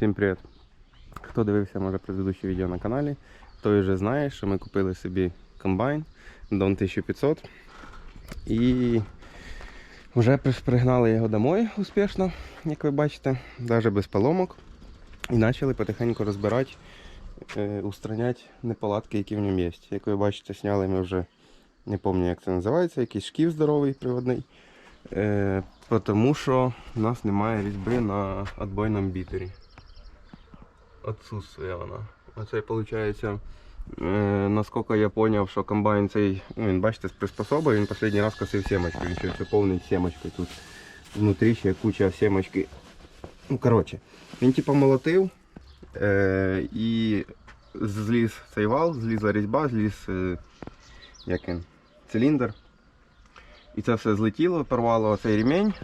Всім привіт! Хто дивився може предыдущее відео на каналі, той вже знає, що ми купили собі комбайн Don 1500 і вже пригнали його домой успішно, як ви бачите, навіть без поломок. І почали потихеньку розбирати, е, устраняти неполадки, які в ньому є. Як ви бачите, зняли ми вже, не пам'ятаю як це називається, якийсь шків здоровий приводний. Е, тому що у нас немає різьби на отбойному бітері. Отсутствує вона. Оце виходить, е, наскільки я зрозумів, що комбайн цей, ну він бачите, з приспособи, він останній раз косив сімочку, він ще все повний сімочкою. Тут внутрі ще куча сімочки. Ну, коротше, він типу молотив е, і зліз цей вал, злізла різьба, зліз е, як він, циліндр. І це все злетіло, порвало цей ремень,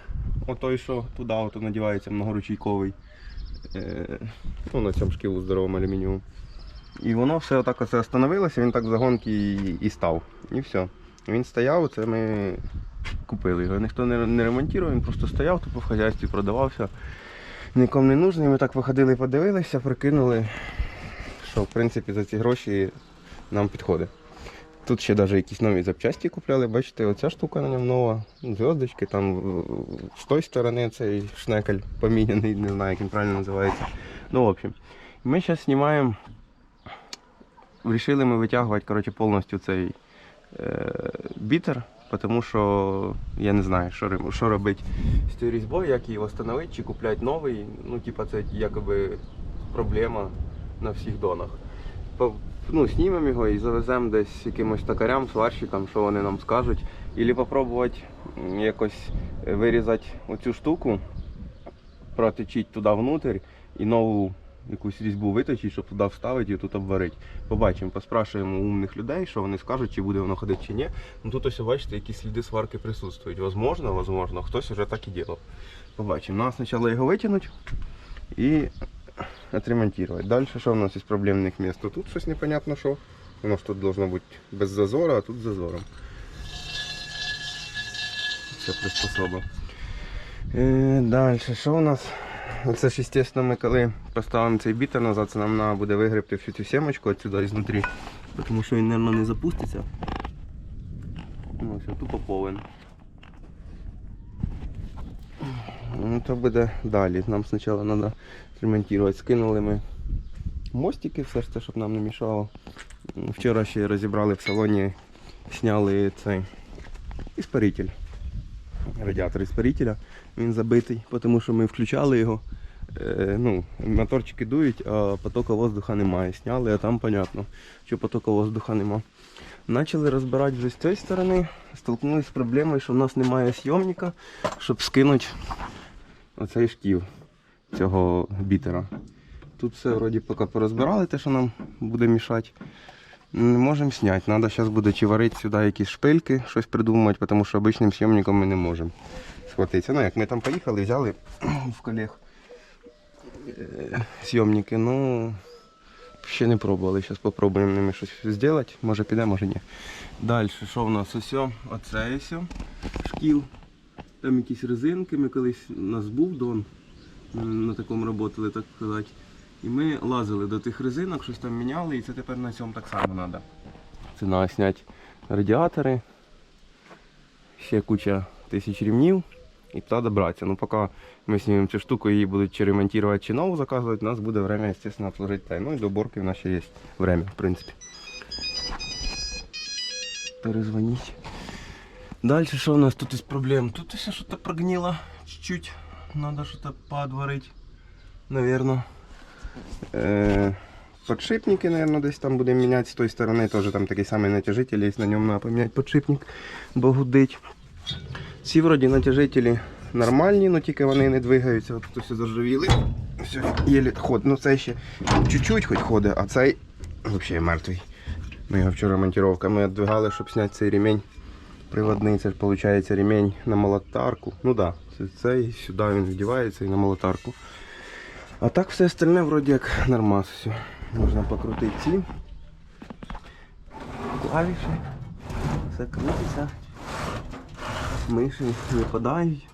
отой, що туди надівається многоручейковий. Е, ну, на цьому шкілу здоровому алюмінієвому. І воно все отак оце остановилося, він так в загонки і, і став. І все. Він стояв, це ми купили його. Ніхто не, не ремонтував, він просто стояв, тупо в хазяйстві продавався. Нікому не нужний. Ми так виходили, подивилися, прикинули, що в принципі за ці гроші нам підходить. Тут ще навіть якісь нові запчасті купляли, бачите, оця штука на ньому нова, зв'язочки, там е, з тої сторони цей шнекель поміняний, не знаю, як він правильно називається. Ну, в общем, ми зараз знімаємо, вирішили ми витягувати коротше, повністю цей е, бітер, тому що я не знаю, що, що робити з цією різьбою, як її встановити, чи купляти новий. Ну, типа, це якоби проблема на всіх донах. Ну, знімемо його і завеземо десь якимось токарям, сварщикам, що вони нам скажуть. Ілі попробувати якось е, вирізати оцю штуку, проточити туди внутрь і нову якусь різьбу виточити, щоб туди вставити і тут обварити. Побачимо, поспрашуємо умних людей, що вони скажуть, чи буде воно ходити чи ні. Ну тут ось бачите, якісь сліди сварки присутствують. Возможно, возможно, хтось вже так і ділав. Побачимо. Нам спочатку його витягнуть і отремонтировать. Дальше що у нас із проблемних місць? То Тут щось непонятно що. У нас тут должно бути без зазора, а тут з зазором. Все приспособа. Е, далі, що у нас? Це ж, естественно, ми коли поставимо цей бітер назад, нам треба буде вигребти всю цю сімочку отсюди ізнутрі, тому що він, мабуть, не запуститься. Ну, все, тупо повен. Ну, то буде далі. Нам спочатку треба ремонтувати. Скинули ми мостики, все ж це, щоб нам не мішало. Вчора ще розібрали в салоні, зняли цей іспаритель. Радіатор іспарителя. Він забитий, тому що ми включали його. Е, ну, моторчики дують, а потока воздуха немає. Сняли, а там понятно, що потока воздуха нема. Почали розбирати вже з цієї сторони. Столкнулися з проблемою, що в нас немає зйомника, щоб скинути оцей шків цього бітера. Тут все вроді поки порозбирали, те, що нам буде мішати. Не можемо зняти. Треба зараз буде чи варити сюди якісь шпильки, щось придумати, тому що обичним зйомником ми не можемо схватитися. Ну, як ми там поїхали, взяли в колег е, зйомники, ну ще не пробували. Зараз спробуємо ними щось зробити. Може піде, може ні. Далі, що в нас? Ось, оце ось шкіл. Там якісь резинки, ми колись у нас був дон, на такому працювали, так сказати. І ми лазили до тих резинок, щось там міняли, і це тепер на цьому так само треба. Це треба зняти радіатори, ще куча тисяч рівнів і туди добратися. Ну поки ми знімемо цю штуку, її будуть чи ремонтувати, чи нову заказувати, у нас буде время, звісно, отложити те. Ну і до уборки в нас ще є время, в принципі. Перезвоніть. Дальше что у нас тут из проблем? Тут еще что-то прогнило чуть-чуть. Надо что-то подварить, наверное. Э, подшипники, наверное, десь там будем менять. С той стороны тоже там такий самий натяжитель есть. На ньому надо поменять подшипник, бо гудить. Ці вроді натяжителі нормальні, але тільки вони не двигаються. От тут все заржавіли. Все, єлі ходить. Ну цей ще чуть-чуть хоч ходить, а цей взагалі мертвий. Ми його вчора монтировка. Ми віддвигали, щоб зняти цей ремень приводний, це ж виходить ремень на молотарку. Ну да, це цей, сюди він вдівається і на молотарку. А так все остальне вроді як нормас. Все. Можна покрутити ці клавіші. Все крутиться. Миші випадають.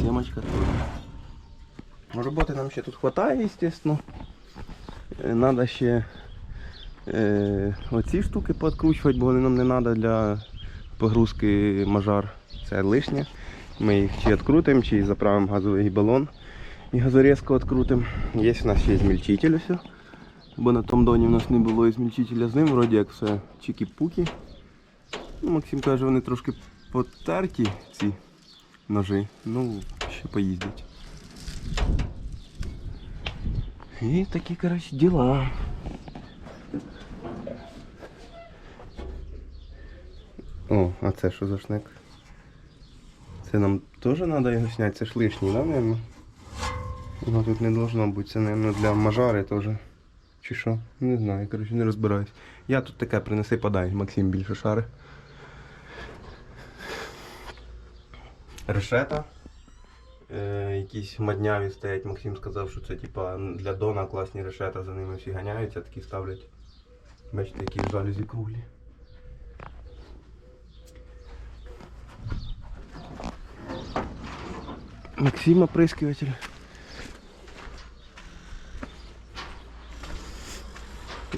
Сімочка тут. Роботи нам ще тут вистачає, звісно. Надо ще е, оці штуки підкручувати, бо вони нам не треба для погрузки мажар. Це лишнє. Ми їх чи відкрутимо, чи заправимо газовий балон і газорізку відкрутимо. Є у нас ще і змільчитель ось. Бо на тому доні в нас не було і змільчителя з ним, вроді як все чікі-пукі. Ну, Максим каже, вони трошки потерті, ці ножи. Ну, ще поїздять. І такі, коротше, діла. О, а це що за шнек? Це нам теж треба його зняти, це ж лишній, да, наверное? Його тут не должно бути, це, наверное, для мажари теж. Чи що? Не знаю, коротше, не розбираюсь. Я тут таке принеси подай, Максим більше шари. Решета. Е, якісь мадняві стоять. Максим сказав, що це типа для Дона класні решета, за ними всі ганяються, такі ставлять. Бачите, які в жалюзі круглі. Максим оприскиватель.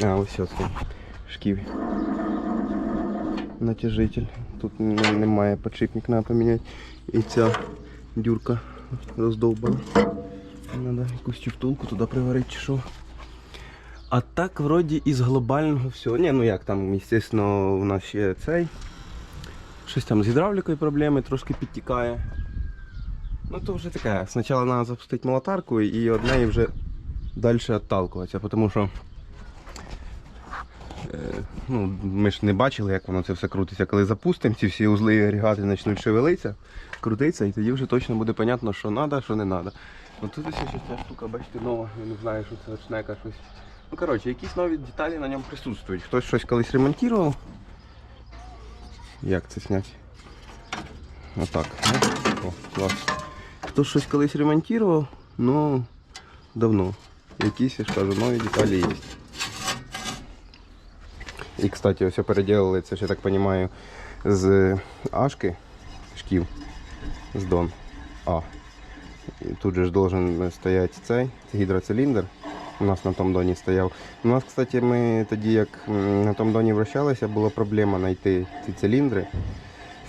А, ось це. Шківі. Натяжитель. Тут немає подшипник, треба поміняти. І ця дюрка роздовбана. Треба якусь втулку туди приварити чи що. А так вроді із глобального всього. Ні, ну як там, звісно, у нас ще цей. Щось там з гідравлікою проблеми, трошки підтікає. Ну то вже таке. Спочатку треба запустити молотарку і од неї вже далі відталкуватися, тому що е, ну, ми ж не бачили, як воно це все крутиться. Коли запустимо, ці всі узли і агрегати почнуть шевелитися, крутитися, і тоді вже точно буде зрозуміло, що треба, що не треба. Ну тут ще ця штука, бачите, нова, я не знаю, що це шнека щось. Ну коротше, якісь нові деталі на ньому присутствують. Хтось щось колись ремонтував. Як це зняти? Отак. ну. О, клас. Хто щось колись ремонтував, ну давно. Якісь, я ж кажу, нові деталі є. І, кстати, ось переделали це, ж, я так розумію, з Ашки шків з Дон А. І тут же ж должен стояти цей гідроциліндр. У нас на тому доні стояв. У нас, кстати, ми тоді, як на тому доні вращалися, була проблема знайти ці циліндри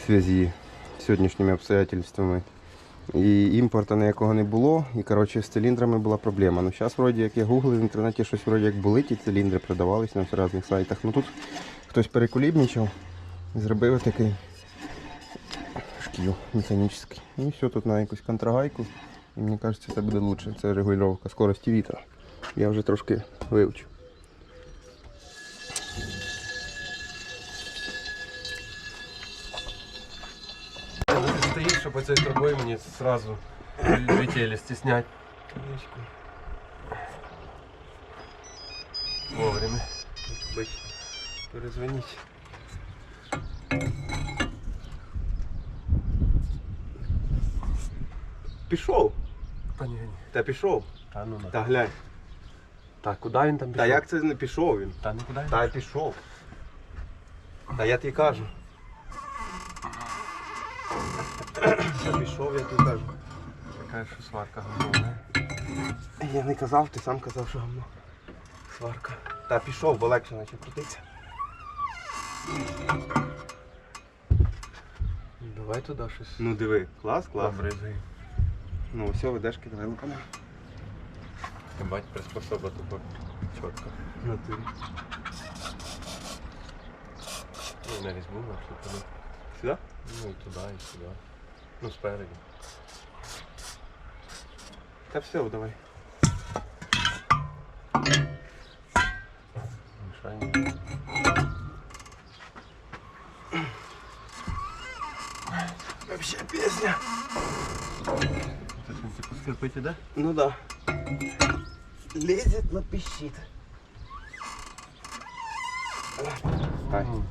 в зв'язку з сьогоднішніми обстоятельствами. І імпорту ніякого не було. І коротше з циліндрами була проблема. Ну зараз вроді як я гуглив в інтернеті щось вроді як були ті циліндри, продавались на різних сайтах. Ну тут хтось перекулібничав і зробив такий шкіл механічний. І все тут на якусь контрагайку. І мені кажеться, це буде краще. Це регулювання скорості вітра. Я вже трошки вивчу. Ты стоишь, чтобы этой трубой мне сразу летели стеснять. Вовремя. Быть, перезвонить. Пішов. Та ні, ні. Та пішов. Та ну на. Та глянь. Та куди він там пішов? Та як це не пішов він? Та нікуди він Та пішов. Та я тобі кажу. пішов, я тобі кажу. Така що сварка головна. Я не казав, ти сам казав, що гамно. Сварка. Та пішов, бо легше наче крутиться. Давай туди щось. Ну диви, клас, клас. Обризуй. Ну все, ведеш кидалками. Бать, приспособа тупо чітко. Ну ти. Ну, на різьбу туди. Сюди? Ну і туди, і сюди. Ну спереді. Та все, давай. Мішання. Вообще песня. Скрипити, да? Ну да. Лезет, но пищит. Ай, М,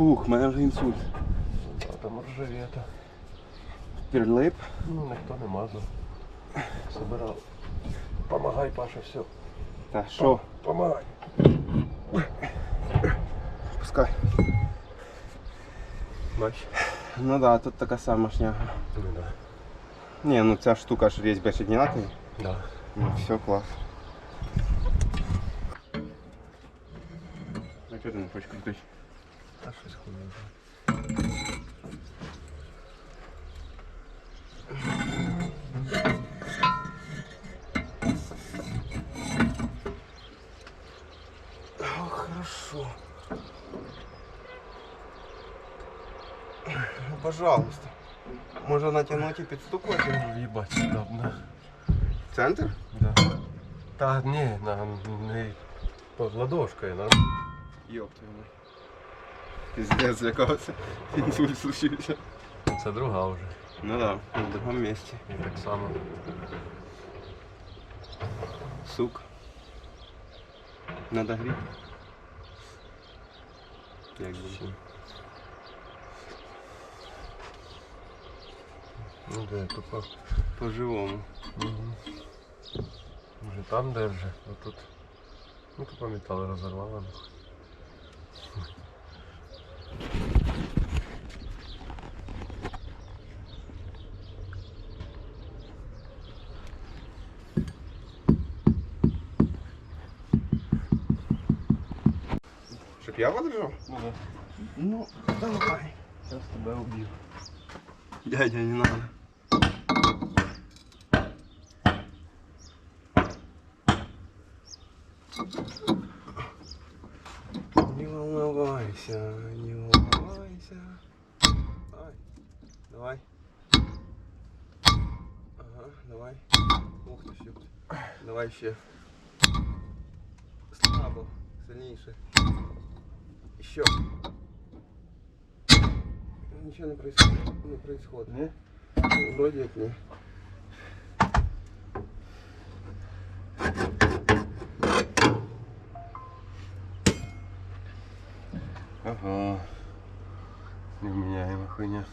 Фух, мене вже інсульт. А там ржавета. Пірлип. Ну, ніхто не мазав. Собирав. Помагай, Паша, все. Та що? Помагай. Пускай. мащ. Ну да, тут така сама шняга. Ну да. Ні, ну ця штука ж різьба ж одинакові. Да. Ну, все клас. А чого ти не хочеш крутити? Хорошо. Ну, пожалуйста. Може натягнути і підстукувати? В'їбать, удобно. Центр? Да. Та ні, на не под ладошкою, на. Йоп твою мать. Пиздец, злякався. Інсульт случився. Це друга вже. Ну да, в другому місці. І так само. Сук. Надо гріти. Як би. Ну де, тупо. По-живому. Угу. Може там держи, а тут. Ну тупо металл розорвало. Нахуй. Щоб я подержав? Ну да. Ну, давай. Зараз тебе уб'ю. Дядя, не надо. Еще. Слабо, сильнейше. Еще. Ничего не происходит. Не происходит. Ні? Вроде как не. Ага. Невменяема хуйня.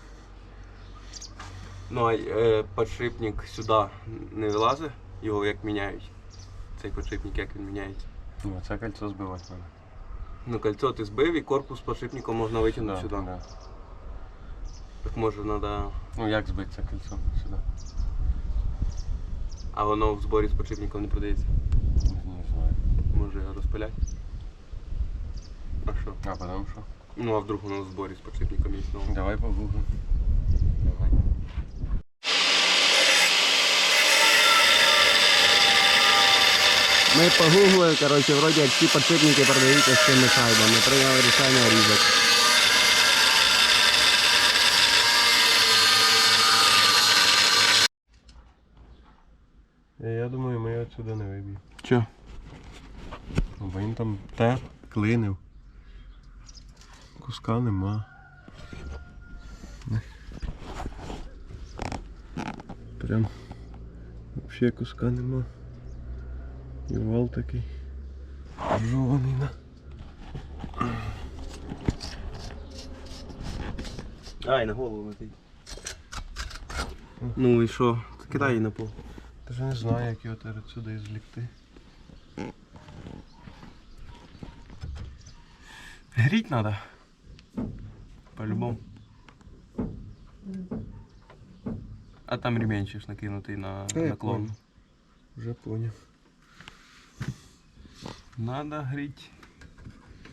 Ну а е, подшипник сюди не вилазить, його як міняють. Цей подшипник як він міняється. Ну, це кольцо збивати треба. Ну кольцо ти збив і корпус з подшипником можна витягнути сюди. Да. Так може треба. Ну як збити це кольцо сюди? А воно в зборі з подшипником не продається. Не знаю. Може його розпиляти. А що? А потім що? Ну а вдруг воно в зборі з подшипником є знову. Давай погуглим. Давай. Ми погуглили, коротше, вроді як всі подшипники продаються з цими шайбами. Прийняли рішення різати. Я думаю, ми отсюди не виб'ємо. Чо? Ну, бо він там те клинив. Куска нема. Прям взагалі куска нема. І вал такий. Жований на. Ай, на голову летить. Ну і що? Кидай її на пол. Даже не знаю, як його тепер отсюди ізвлекти. Гріть надо. По-любому. А там ремень ще ж накинутий на наклон. понял. Вже поняв. Надо гріть.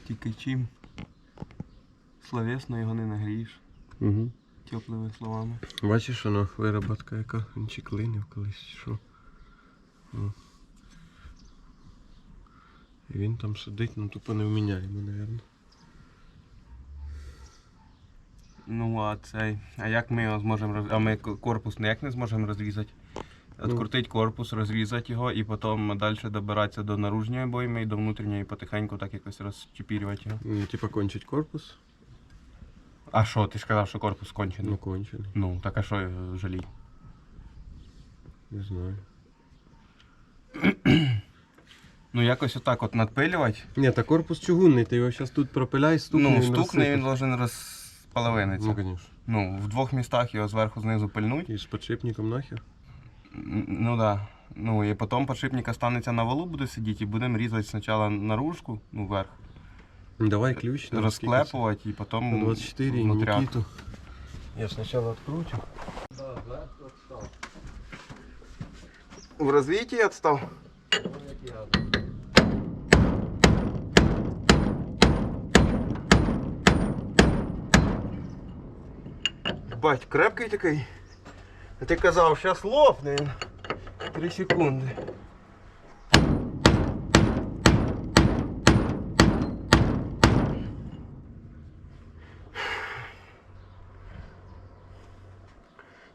Тільки чим. Словесно його не нагрієш. Угу. Теплими словами. Бачиш, воно вироботка яка. Він чи клинив колись, чи що. О. І він там сидить, ну тупо невміняємо, мабуть. Ну а цей. А як ми його зможемо роз... А ми корпус ніяк не зможемо розрізати. Открутить корпус, розрізати його і потім далі добиратися до наружньої обойми і до внутрішньої потихеньку так якось розчепірювати його. Ну, типа кончить корпус, А що, ти ж казав, що корпус кончений? ну кончений. Ну, так а що жалій? Не знаю. Ну якось отак от надпилювати. Ні, та корпус чугунний, ти його зараз тут пропиляй, стукни. ну, стукне він должен розполовинитися. Ну, звісно. Ну, в двох містах його зверху знизу пильнуть. І з подшипником нахер. Ну да. Ну і потім подшипник останеться на валу, буде сидіти і будемо різати спочатку наружку, ну вверх. Давай ключ. розклепувати і потім 24 и внутряк. Никиту. Я сначала откручу. В розвитті відстав? Бать, крепкий такий. Ти казав, зараз лопне. Три секунди.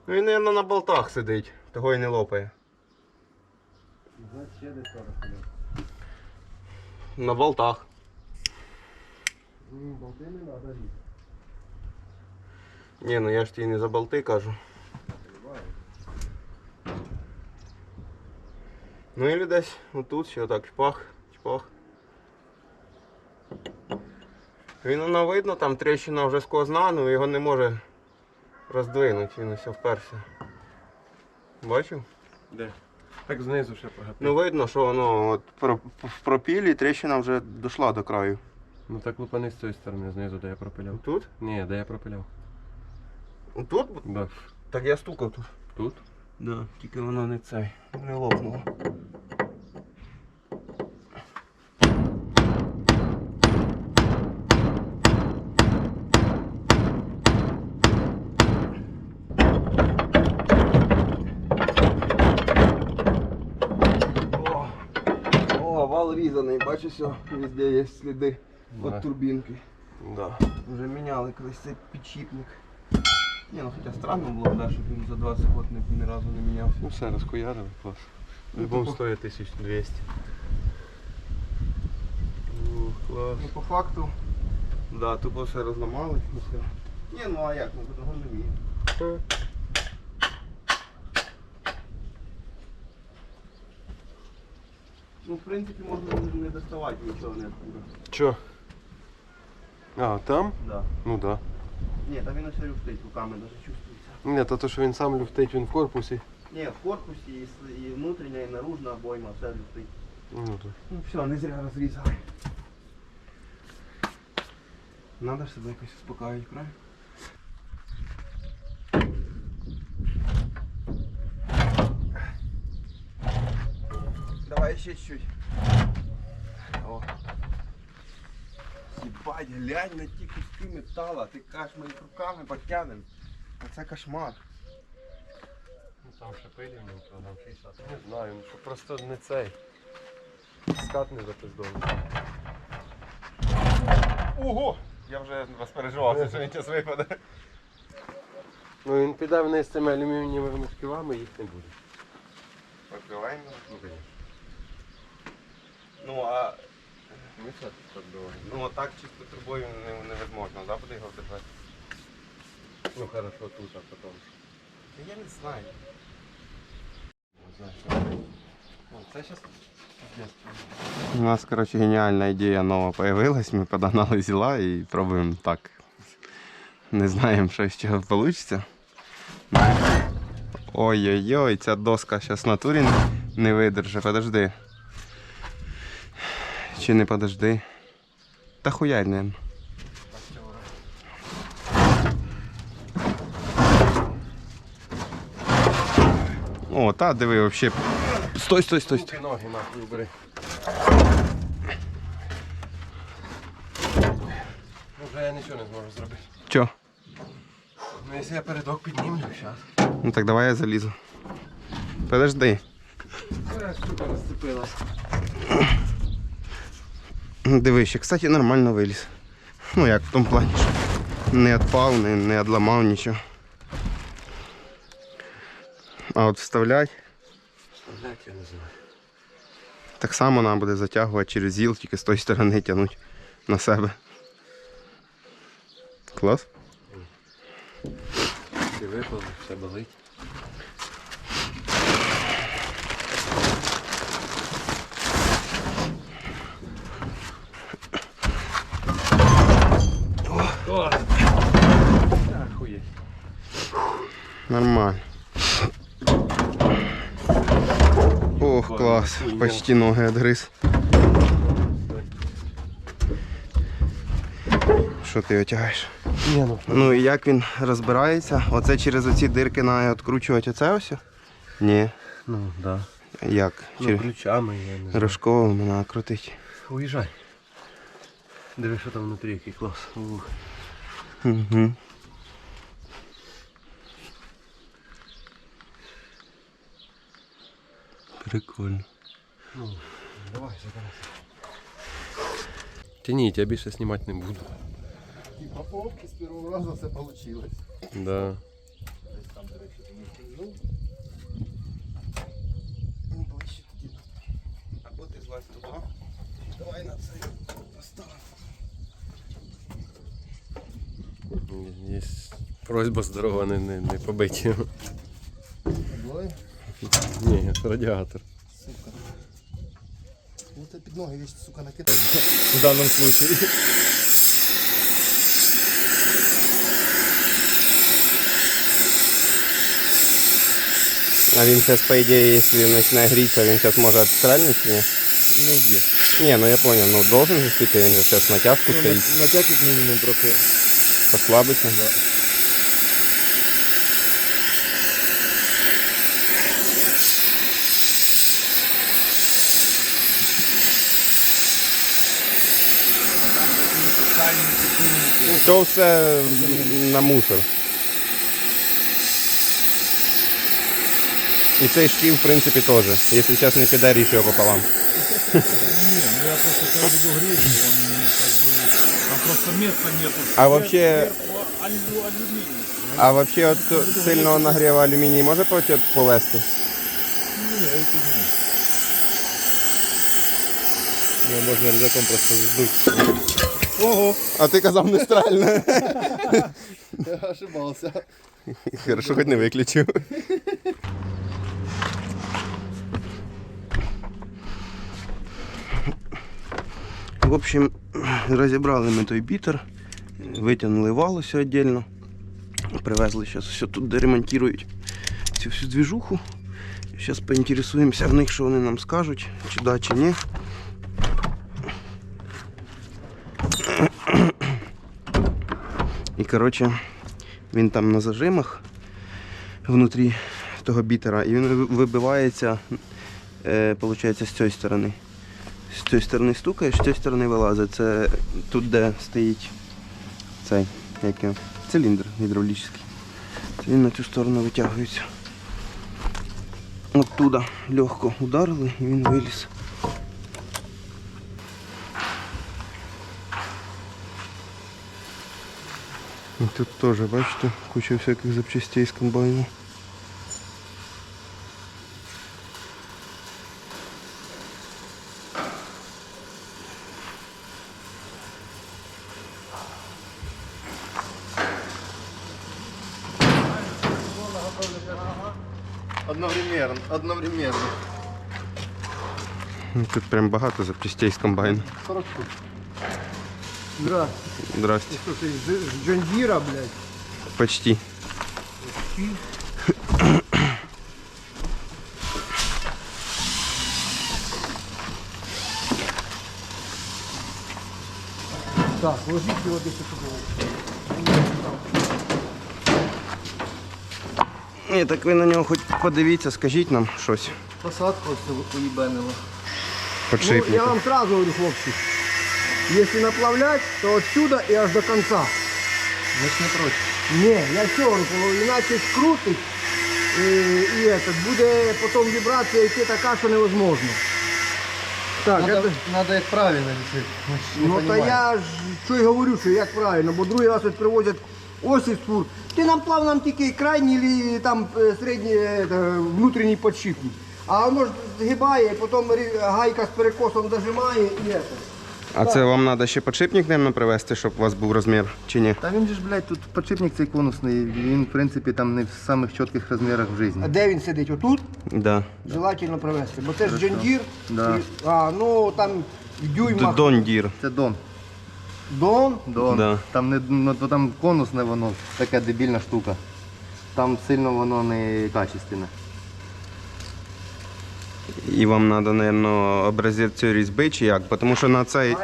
Ну він, мабуть, на болтах сидить, того й не лопає. На болтах. Болти не надо різати. Ні, ну я ж тобі не за болти кажу. Ну і десь отут ще отак чпах, чпах. Він воно видно, там тріщина вже сквозна, ну його не може роздвинути, він ось вперся. Бачив? Де? Так знизу ще Ну видно, що воно от в пропілі тріщина вже дійшла до краю. Ну так лупани з цієї сторони, знизу, де я пропиляв. Тут? Ні, де я пропиляв. Тут? Да. Так я стукав тут. Тут? Да, тільки воно не цей, не лопнуло. О, О, вал різаний, бачиш, все, везде є сліди Да. від турбінки. Да. Вже міняли колись цей підшипник. Ні, ну хоча странно було б, да, щоб він за 20 років ні, ні разу не мінявся. Ну все, розхуярили, клас. Ну, Любом типу- стоїть 1200. Ух, клас. Ну, по факту, да, тупо все розламали. і все. Ні, ну а як, ну по-другому не вміє. Ну, в принципі, можна не- не доставати нічого не откуда. Чо? А, там? Да. Ну да. Ні, там він ось люфтить руками, навіть чувствується. Ні, то, то що він сам люфтить, він в корпусі. Ні, в корпусі і, с- і внутрішня, і наружна обойма, все люфтить. Ну, то. Ну все, не зря розрізали. Надо ж себе якось успокоїти, правильно? Давай ще чуть. О. Єбать, глянь на ті куски металу, ти кажеш, ми їх руками потягнемо. А це кошмар. Ну там ще пилі ньому кілограм 60. Не знаю, ну що просто не цей. Скат не запиздовий. Ого! Я вже розпереживався, що він час випаде. Ну він піде вниз з цими алюмінієвими шківами, їх не буде. Відкриваємо. Ну, звісно. Ну а Ми все тут підбиваємо. ну, а так чисто трубою не, невозможно, да, буде його держати? Ну хорошо тут, а потім. Та Я не знаю. Не знаю, що. Ну, це зараз У нас, короче, гениальная идея нова появилась. Мы подогнали зіла і пробуємо так. Не знаємо, що з чого вийде. Ой-ой-ой, ця доска зараз натурі не видержи. Подожди. Чи не подожди? Та хуярь, наверное. О, та диви, вообще. Стой, стой, стой, стой. Ноги нахуй убери. Ну вже я нічого не зможу зробити. Чо? Ну якщо я передок піднімлю, зараз. Ну так давай я залізу. Подожди. Зараз штука розцепилась. Ну, Диви, ще, кстати, нормально виліз. Ну як в тому плані, що не відпав, не, не відламав нічого. А от вставлять Блять, я не знаю. так само нам буде затягувати через зіл, тільки з тої сторони тягнути на себе. Клас? Ти випали, все болить. О! Охуєть. Нормально. Ох, клас. Почти ноги відгриз. Що ти витягаєш? Ні, ну, Ну і як він розбирається? Оце через оці дирки на відкручувати оце ось? Ні. ну да. Як? Ну, ключами, я не знаю. рожковим вона крутить. Уїжджай. Диви, що там внутрі, який клас. Угу. Прикольно. Ну, давай, забирай. Тяніть, я більше знімати не буду. Упаковки з першого разу все вийшло. Да. Там, до речі, ти не тягнув. Ну, ближче тоді. Або ти злазь туди. Давай на це поставимо. Є просьба здорова не, не, не. Давай, Ні, радіатор. сука. Ну це під ноги віч, сука, накидав. В даному случае. А він зараз, по ідеї, якщо почне грітися, він зараз може відстрельнути чи ні? Ну, є. Ні, ну я зрозумів, ну должен же піти, він же зараз натяжку стоїть, Натяг як мінімум трохи. послабиться. Ну, То все на мусор. І цей шкіл, в принципі, теж. Якщо зараз не піде, ріж його пополам. Не, ну я просто когда буду он ну, как бы, там просто места нету. А вообще-. А взагалі от сильного нагріву алюміній може проти повести? Не, это не. Ну, можна рюкзаком просто здуть. Ого! А ти казав нейтрально. Я ошибався. Хорошо, хоч не виключив. В общем, розібрали ми той бітер, витягнули валося віддільно. Привезли зараз все тут доремонтують цю всю двіжуху. Зараз поінтересуємося в них, що вони нам скажуть, чи да, чи ні. Коротше, він там на зажимах внутрі того бітера, і він вибивається, е, виходить, з цієї сторони. З цієї сторони стукаєш, з цієї сторони вилазить. Це тут, де стоїть цей як циліндр гідравлічний. Це він на цю сторону витягується. Оттуда легко ударили і він виліз. І Тут теж, бачите, куча всяких запчастей з комбайну. Одновременно, одновременно. Ну, Тут прям багато запчастей з комбайну. 40 штук. Да, Здрасте. що ти з з Джондіра, блядь. Почти. Почти. Так, ложіть його десь тут. Ні, так ви на нього хоч подивіться, скажіть нам щось. Посадку ось уїбенило. Ну, Подшипник. я вам сразу говорю, хлопці, если направлять, то отсюда и аж до конца. Значить не проти. Не, я все говорю, иначе скрутить і, і этот, буде потім вібрація йти така, що невозможно. Так, Надо, это, надо як правильно не ну то я ж що й говорю, що як правильно, бо другий раз от привозять осі фур. Ти нам плав нам тільки крайній или там е, середній е, е, внутрішній подшипник. А воно ж згибає, потім рі- гайка з перекосом зажимає і це. А це вам треба ще подшипник, мабуть, привезти, щоб у вас був розмір, чи ні? Та він же ж, блядь, тут подшипник цей конусний, він, в принципі, там не в самих чітких розмірах в житті. А де він сидить? Отут? Да. Желательно привезти. Бо це ж джондір. Да. А, ну там в дюймах. Дондір. Це дон. Дон. Дон. Да. Там не ну, то там конусне воно, така дебільна штука. Там сильно воно не качественне. І вам треба, мабуть, образець цієї різьби чи як? Тому що на цей.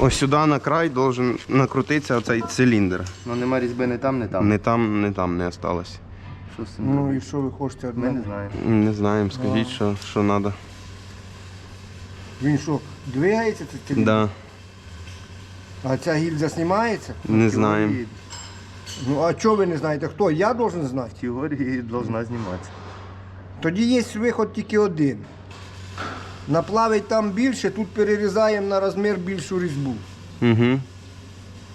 Ось сюди на край должен накрутитися оцей циліндр. Ну нема різьби не там, не там. Не там, не там не осталось. Що з цим? Ну і що ви хочете Ми не знаємо. Не знаємо, скажіть, що, що треба. Він що, двигається це циліндр? Да, А ця гільза знімається? не знаємо. Ну а чого ви не знаєте? Хто? Я должен знати. В теорії должна зніматися. Тоді є виход тільки один. Наплавить там більше, тут перерізаємо на розмір більшу різьбу. Угу.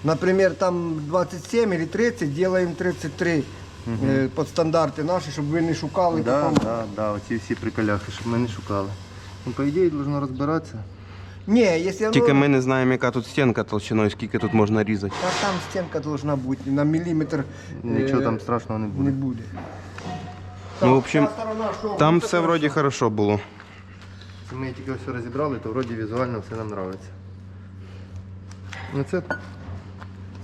Наприклад, там 27 или 30, делаем 33 е, під стандарти наші, щоб ви не шукали Да, потім. да, да, оці всі приколяхи, щоб ми не шукали. Ну, по ідеї, должно розбиратися. Ні, якщо Тільки ми не знаємо, яка тут стінка толщиною, скільки тут можна різати. Та там стінка должна бути на міліметр. Нічого е, там страшного не не буде. буде. Ну, в общем, Там все вроді хорошо було. Ми тільки все розібрали, то вроді візуально все нам подобається. Ну це,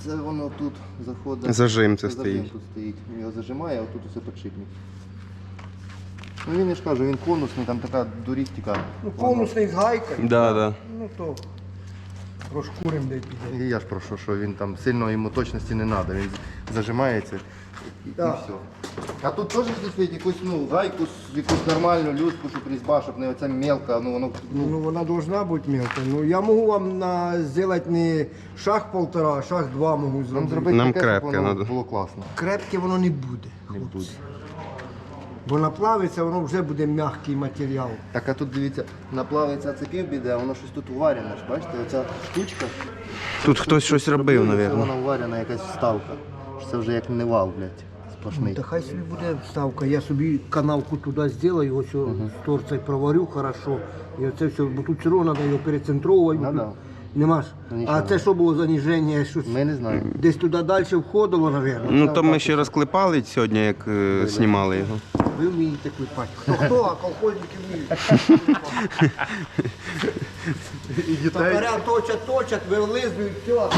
це воно тут заходить. Зажим це Зажим стоїть. тут стоїть. Він Його зажимає, а тут усе підшипник. Ну він я ж кажу, він конусний, там така дурістика. Ну, конусний з гайкою. Да, да. Ну то розкурим де піде. І я ж прошу, що він там сильно йому точності не треба, він зажимається і, і все. А тут теж слід якусь ну, гайку, якусь нормальну людську, щоб різьба, щоб не оця мелка, ну воно ну, Ну, вона должна бути мелка. Ну, я можу вам на, зробити не шаг полтора, а шаг два можу нам зробити. зробити Нам таке, щоб крепке воно надо. було класно. Крепке воно не буде. Не буде. Бо наплавиться, воно вже буде м'який матеріал. Так, а тут дивіться, наплавиться це півбіди, а воно щось тут уваряне. ж, Бачите, оця штучка. Тут хтось щось робив, Це мабуть. вона уварена якась вставка. Це вже як не вал, блядь, сплошний. Та хай собі буде вставка. Я собі канавку туди зроблю, ось угу. з торцею проварю хорошо. І оце все, бо тут все одно треба його перецентровувати. Ну, да. Нема ж. Ну. А це що було за ніження? Щось Ми не знаємо. десь туди далі входило, мабуть. Ну то ми ще розклепали сьогодні, як е, знімали його. Ви вмієте клепати. Хто хто, а колхозники вміють. І Топоря точать, точать, вилизують, все.